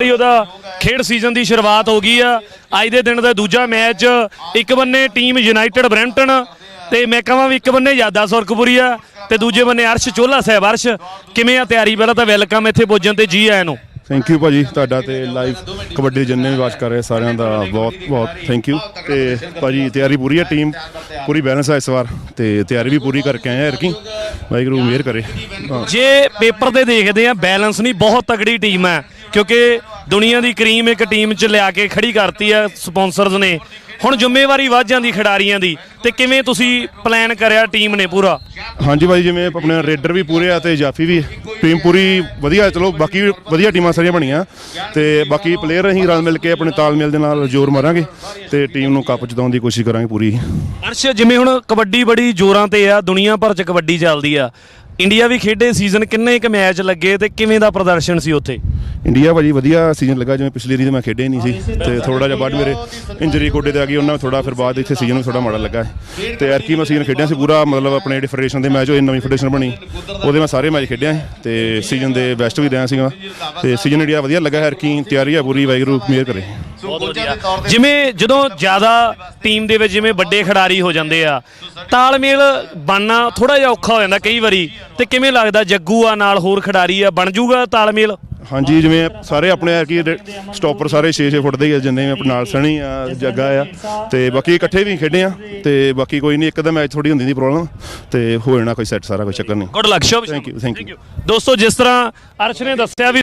ਹੀ ਉਹਦਾ ਖੇਡ ਸੀਜ਼ਨ ਦੀ ਸ਼ੁਰੂਆਤ ਹੋ ਗਈ ਆ। ਅੱਜ ਦੇ ਦਿਨ ਦਾ ਦੂਜਾ ਮੈਚ, ਇੱਕ ਬੰਨੇ ਟੀਮ ਯੂਨਾਈਟਿਡ ਬਰੈਂਪਟਨ ਤੇ ਮੈਂ ਕਹਾਂ ਵੀ ਇੱਕ ਬੰਨੇ ਯਾਦਾ ਸੁਰਖਪੁਰੀ ਆ ਤੇ ਦੂਜੇ ਬੰਨੇ ਅਰਸ਼ ਚੋਲਾ ਸਾਹਿਬ। ਅਰਸ਼, ਕਿਵੇਂ ਆ ਤਿਆਰੀ? ਪਹਿਲਾਂ ਤਾਂ ਵੈਲਕਮ ਇੱਥੇ ਪੁੱਜਣ ਤੇ ਜੀ ਆਇਆਂ ਨੂੰ। ਥੈਂਕ ਯੂ ਭਾਜੀ, ਤੁਹਾਡਾ ਤੇ ਲਾਈਵ ਕਬੱਡੀ ਜਿੰਨੇ ਵੀ ਵਾਚ ਕਰ ਰਹੇ ਸਾਰਿਆਂ ਦਾ ਬਹੁਤ ਬਹੁਤ ਥੈਂਕ ਯੂ ਤੇ ਭਾਜੀ ਤਿਆਰੀ ਪੂਰੀ ਹੈ ਟੀਮ ਪੂਰੀ ਬੈਲੈਂਸ ਹੈ ਇਸ ਵਾਰ ਤੇ ਤਿਆਰੀ ਵੀ ਪੂਰੀ ਕਰਕੇ ਆਏ ਆ ਐਰਕੀ ਵਾਹਿਗੁਰੂ ਮਿਹਰ ਕਰੇ। ਜੇ ਪੇਪਰ ਤੇ ਦੇਖਦੇ ਆ, ਬੈਲੈਂਸ ਨਹੀਂ, ਬਹੁਤ ਤਗੜੀ ਟੀਮ ਹੈ, ਕਿਉਂਕਿ ਦੁਨੀਆ ਦੀ ਕਰੀਮ ਇੱਕ ਟੀਮ 'ਚ ਲਿਆ ਕੇ ਖੜੀ ਕਰਤੀ ਆ ਸਪਾਂਸਰਸ ਨੇ। ਹੁਣ ਜ਼ਿੰਮੇਵਾਰੀ ਵੱਧ ਜਾਂਦੀ ਖਿਡਾਰੀਆਂ ਦੀ। ਤੇ ਕਿਵੇਂ ਤੁਸੀਂ ਪਲਾਨ ਕਰਿਆ ਟੀਮ ਨੇ ਪੂਰਾ? ਹਾਂਜੀ ਭਾਜੀ ਜਿਵੇਂ ਆਪਣੇ ਰੇਡਰ ਵੀ ਪੂਰੇ ਆ ਤੇ ਜਾਫੀ ਵੀ। ਟੀਮ ਪੂਰੀ ਵਧੀਆ ਚਲੋ ਬਾਕੀ ਵਧੀਆ ਟੀਮਾਂ ਸਾਰੀਆਂ ਬਣੀਆਂ। ਤੇ ਬਾਕੀ ਪਲੇਅਰ ਅਸੀਂ ਰਲ ਮਿਲ ਕੇ ਆਪਣੇ ਤਾਲਮੇਲ ਦੇ ਨਾਲ ਜ਼ੋਰ ਮਾਰਾਂਗੇ ਤੇ ਟੀਮ ਨੂੰ ਕੱਪ ਜਿਤਾਉਣ ਦੀ ਕੋਸ਼ਿਸ਼ ਕਰਾਂਗੇ ਪੂਰੀ। ਅਰਸ਼ ਜਿਵੇਂ ਹੁਣ ਕਬੱਡੀ ਬੜੀ ਜ਼ੋਰਾਂ ਤੇ ਆ ਦੁਨੀਆ ਭਰ 'ਚ ਕਬੱਡੀ ਚੱਲਦੀ ਆ। ਇੰਡੀਆ ਵੀ ਖੇਡੇ ਸੀਜ਼ਨ ਕਿੰਨੇ ਕੁ ਮੈਚ ਲੱਗੇ ਤੇ ਕਿਵੇਂ ਦਾ ਪ੍ਰਦਰਸ਼ਨ ਸੀ ਉੱਥੇ? ਇੰਡੀਆ ਭਾਜੀ ਵਧੀਆ ਸੀਜ਼ਨ ਲੱਗਾ ਜਿਵੇਂ ਪਿਛਲੀ ਵਾਰੀ ਤੇ ਮੈਂ ਖੇਡਿਆ ਹੀ ਨਹੀਂ ਸੀ। ਤੇ ਥੋੜਾ ਜਿਹਾ ਬਾਅਦ ਮੇਰੇ ਇੰਜਰੀ ਗੋਡੇ ਤੇ ਆ ਗਈ ਉਹਨਾਂ ਥੋੜਾ ਫਿਰ ਬਾਅਦ ਇੱਥੇ ਸੀਜ਼ਨ ਵੀ ਥੋੜਾ ਮਾੜਾ ਲੱਗਾ। ਤੇ ਐਰਕੀ ਮੈਂ ਸੀਜ਼ਨ ਖੇਡਿਆ ਸੀ ਪੂਰਾ ਮਤਲਬ ਆਪਣੇ ਜਿਹੜੀ ਫੈਡਰੇਸ਼ਨ ਦੇ ਮੈਚ ਹੋਏ ਨਵੀਂ ਫੈਡਰੇਸ਼ਨ ਬਣੀ ਉਹਦੇ ਮੈਂ ਸਾਰੇ ਮੈਚ ਖੇਡਿਆ। ਤੇ ਸੀਜ਼ਨ ਦੇ ਬੈਸਟ ਵੀ ਰਿਹਾ ਸੀਗਾ। ਤੇ ਸੀਜ਼ਨ ਇੰਡੀਆ ਵਧੀਆ ਲੱਗਾ ਐਰਕੀ ਤਿਆਰੀ ਆ ਪੂਰੀ ਵਾਹਿਗੁਰੂ ਮਿਹਰ ਕਰੇ। ਜਿਵੇਂ ਜਦੋਂ ਜ਼ਿਆਦਾ ਟੀਮ ਦੇ ਵਿੱਚ ਜਿਵੇਂ ਵੱਡੇ ਖਿਡਾਰੀ ਹੋ ਜਾਂਦੇ ਆ ਤਾਲਮੇਲ ਬਣਨਾ ਥੋੜਾ ਜਿਹਾ ਔਖਾ ਹੋ ਜਾਂਦਾ ਕਈ ਵਾਰੀ। ਤੇ ਕਿਵੇਂ ਲੱਗਦਾ ਜੱਗੂ ਆ ਨਾਲ ਹੋਰ ਖਿਡਾਰੀ ਆ ਬਣ ਜੂਗਾ ਤਾਲਮੇਲ? ਹਾਂਜੀ ਜਿਵੇਂ ਸਾਰੇ ਆਪਣੇ ਐਰਕੀ ਸਟਾਪਰ ਸਾਰੇ 6-6 ਫੁੱਟ ਦੇ ਹੀ ਆ ਜਿੰਨੇ ਵੀ ਆਪਣੇ ਨਾਲ ਸਣੀ ਆ ਜੱਗਾ ਆ। ਤੇ ਬਾਕੀ ਇਕੱਠੇ ਵੀ ਖੇਡੇ ਆ ਤੇ ਬਾਕੀ ਕੋਈ ਨਹੀਂ ਇੱਕ ਦਾ ਮੈਚ ਥੋੜੀ ਹੁੰਦੀ ਦੀ ਪ੍ਰੋਬਲਮ ਤੇ ਹੋ ਜਾਣਾ ਕੋਈ ਸੈੱਟ ਸਾਰਾ ਕੋਈ ਚੱਕਰ ਨਹੀਂ। ਗੁੱਡ ਲੱਕ ਸ਼ੁਭ Thank you, thank you. ਦੋਸਤੋ ਜਿਸ ਤਰ੍ਹਾਂ ਅਰਸ਼ ਨੇ ਦੱਸਿਆ ਵੀ